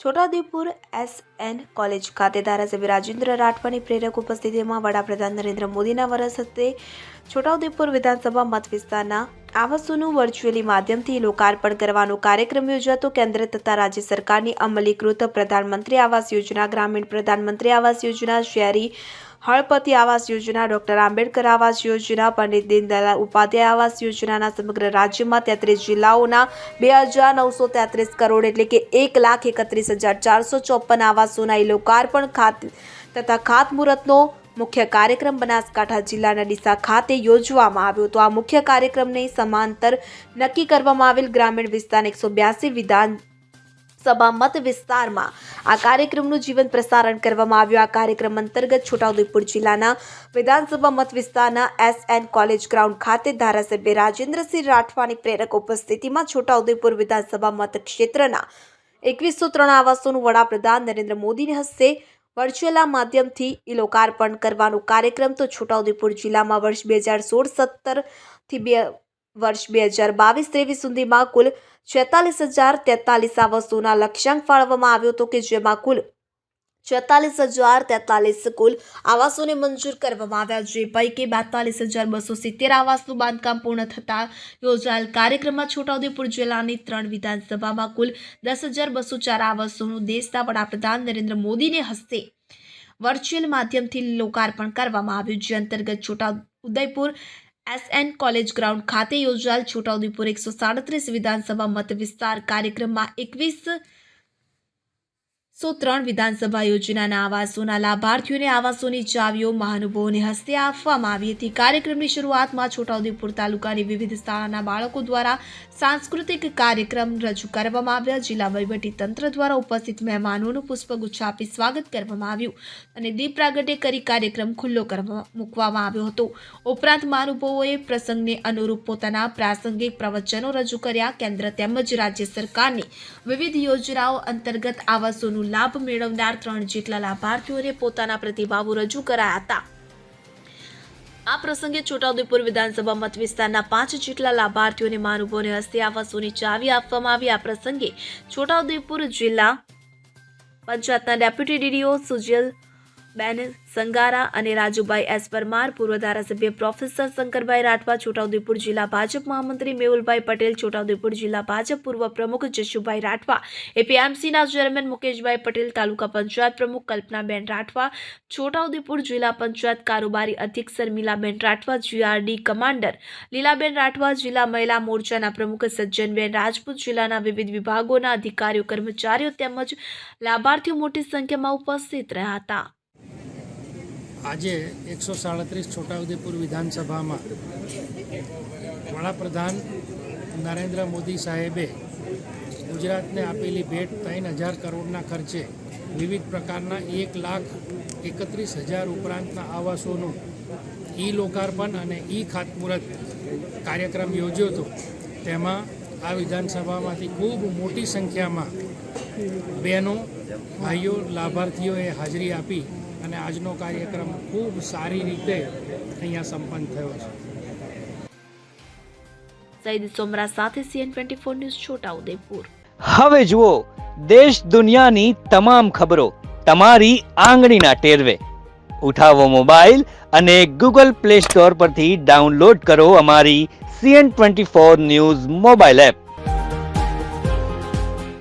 Chhota Udepur S N college ખાતે ધારાસભ્ય રાજેન્દ્ર રાઠવાની પ્રેરક ઉપસ્થિતિમાં વડાપ્રધાન નરેન્દ્ર મોદીના વરસ હસ્તે છોટાઉદેપુર વિધાનસભા મત વિસ્તારના આવાસોનું વર્ચ્યુઅલી માધ્યમથી લોકાર્પણ કરવાનો કાર્યક્રમ યોજાતો. કેન્દ્ર તથા રાજ્ય સરકારની અમલીકૃત પ્રધાનમંત્રી આવાસ યોજના, ગ્રામીણ પ્રધાનમંત્રી આવાસ યોજના, શહેરી હળપતિ આવાસ યોજના, ડોક્ટર આંબેડકર આવાસ યોજના, પંડિત દીનદયાળ ઉપાધ્યાય આવાસ યોજનાના સમગ્ર રાજ્યમાં તેત્રીસ જિલ્લાઓના બે હજાર નવસો તેત્રીસ કરોડ એટલે કે એક લાખ એકત્રીસ હજાર ચારસો ચોપન આવાસોના એ લોકાર્પણ ખાત તથા ખાતમુહૂર્તનો મુખ્ય કાર્યક્રમ બનાસકાંઠા જિલ્લાના ડીસા ખાતે યોજવામાં આવ્યો. તો આ મુખ્ય કાર્યક્રમને સમાંતર નક્કી કરવામાં આવેલ ગ્રામીણ વિસ્તારના એકસો બ્યાસી વિધાન સભા મત વિસ્તારમાં આ કાર્યક્રમનું જીવન પ્રસારણ કરવામાં આવ્યું. આ કાર્યક્રમ અંતર્ગત છોટાઉદેપુર જિલ્લાના વિધાનસભા મત વિસ્તારના એસ એન કોલેજ ગ્રાઉન્ડ ખાતે ધારાસભ્ય રાજેન્દ્રસિંહ રાઠવાની પ્રેરક ઉપસ્થિતિમાં છોટાઉદેપુર વિધાનસભા મત ક્ષેત્રના એકવીસો ત્રણ આવાસોનું વડાપ્રધાન નરેન્દ્ર મોદીને હસ્તે વર્ચ્યુઅલના માધ્યમથી ઈ લોકાર્પણ કરવાનો કાર્યક્રમ તો છોટાઉદેપુર જિલ્લામાં વર્ષ બે હજાર સોળ સત્તરથી બે વર્ષ બે હજાર બાવીસ ત્રેવીસ સુધીમાં કુલ છેતાલીસ હજાર તેતાલીસ આવાસોના લક્ષ્યાંક ફાળવવામાં આવ્યો હતો કે જેમાં કુલ છેતાલીસ હજાર તેતાલીસ કુલ આવાસોને મંજૂર કરવામાં આવ્યા. જે પૈકી બેતાલીસ હજાર બસો સિત્તેર આવાસનું બાંધકામ પૂર્ણ થતાં યોજાયેલ કાર્યક્રમમાં છોટાઉદેપુર જિલ્લાની ત્રણ વિધાનસભામાં કુલ દસ હજાર બસો ચાર આવાસોનું દેશના વડાપ્રધાન નરેન્દ્ર મોદીને હસ્તે વર્ચ્યુઅલ માધ્યમથી લોકાર્પણ કરવામાં આવ્યું. જે અંતર્ગત Chhota Udaipur SN college ground ખાતે યોજાયેલ છોટાઉદેપુર એકસો સાડત્રીસ વિધાનસભા મત વિસ્તાર કાર્યક્રમમાં એકવીસ સો ત્રણ વિધાનસભા યોજનાના આવાસોના લાભાર્થીઓને આવાસોની ચાવીઓ, મહાનુભાવોને હસ્તે આપવામાં આવી હતી. કાર્યક્રમની શરૂઆતમાં છોટાઉદેપુર તાલુકાની વિવિધ શાળાના બાળકો દ્વારા સાંસ્કૃતિક કાર્યક્રમ રજૂ કરવામાં આવ્યા. જિલ્લા તંત્ર દ્વારા ઉપસ્થિત મહેમાનોનું પુષ્પગુચ્છ આપી સ્વાગત કરવામાં આવ્યું અને દીપ પ્રાગટ્ય કરી કાર્યક્રમ ખુલ્લો કરવા મૂકવામાં આવ્યો હતો. ઉપરાંત મહાનુભાવોએ પ્રસંગને અનુરૂપ પોતાના પ્રાસંગિક પ્રવચનો રજૂ કર્યા. કેન્દ્ર તેમજ રાજ્ય સરકારની વિવિધ યોજનાઓ અંતર્ગત આવાસોનું લાભ મેળવનાર ત્રણ જેટલા લાભાર્થીઓને પોતાના પ્રતિભાવો રજૂ કરાયા હતા. આ પ્રસંગે છોટાઉદેપુર વિધાનસભા મત વિસ્તારના પાંચ જેટલા લાભાર્થીઓને મહાનુભાવોને હસ્તે આવાસોની ચાવી આપવામાં આવી. આ પ્રસંગે છોટાઉદેપુર જિલ્લા પંચાયતના ડેપ્યુટી ડીડીઓ સુજલ બેન સંગારા અને રાજુભાઈ એસ પરમાર, પૂર્વ ધારાસભ્ય પ્રોફેસર શંકરભાઈ રાઠવા, છોટાઉદેપુર જિલ્લા ભાજપ મહામંત્રી મેહુલભાઈ પટેલ, છોટાઉદેપુર જિલ્લા ભાજપ પૂર્વ પ્રમુખ જશુભાઈ રાઠવા, એપીએમસીના ચેરમેન મુકેશભાઈ પટેલ, તાલુકા પંચાયત પ્રમુખ કલ્પનાબેન રાઠવા, છોટાઉદેપુર જિલ્લા પંચાયત કારોબારી અધ્યક્ષ શર્મિલાબેન રાઠવા, જીઆરડી કમાન્ડર લીલાબેન રાઠવા, જિલ્લા મહિલા મોરચાના પ્રમુખ સજ્જનબેન રાજપૂત, જિલ્લાના વિવિધ વિભાગોના અધિકારીઓ, કર્મચારીઓ તેમજ લાભાર્થીઓ મોટી સંખ્યામાં ઉપસ્થિત રહ્યા હતા. આજે એકસો સાડત્રીસ છોટાઉદેપુર વિધાનસભામાં વડાપ્રધાન નરેન્દ્ર મોદી સાહેબે ગુજરાતને આપેલી ભેટ ત્રણ હજાર કરોડના ખર્ચે વિવિધ પ્રકારના એક લાખ એકત્રીસ હજાર ઉપરાંતના આવાસોનું ઈ લોકાર્પણ અને ઈ ખાતમુહૂર્ત કાર્યક્રમ યોજ્યો હતો. તેમાં આ વિધાનસભામાંથી ખૂબ મોટી સંખ્યામાં બહેનો, ભાઈઓ, લાભાર્થીઓએ હાજરી આપી અને આજનો કાર્યક્રમ ખૂબ સારી રીતે અહીંયા સંપન્ન થયો છે. સૈદ સોમરા સાથે CN twenty four news Chhota Udepur. હવે જુઓ દેશ દુનિયાની તમામ ખબરો તમારી આંગળીના ટેરવે. ઉઠાવો મોબાઈલ અને ગૂગલ પ્લે સ્ટોર પરથી ડાઉનલોડ કરો અમારી CN twenty four news mobile app.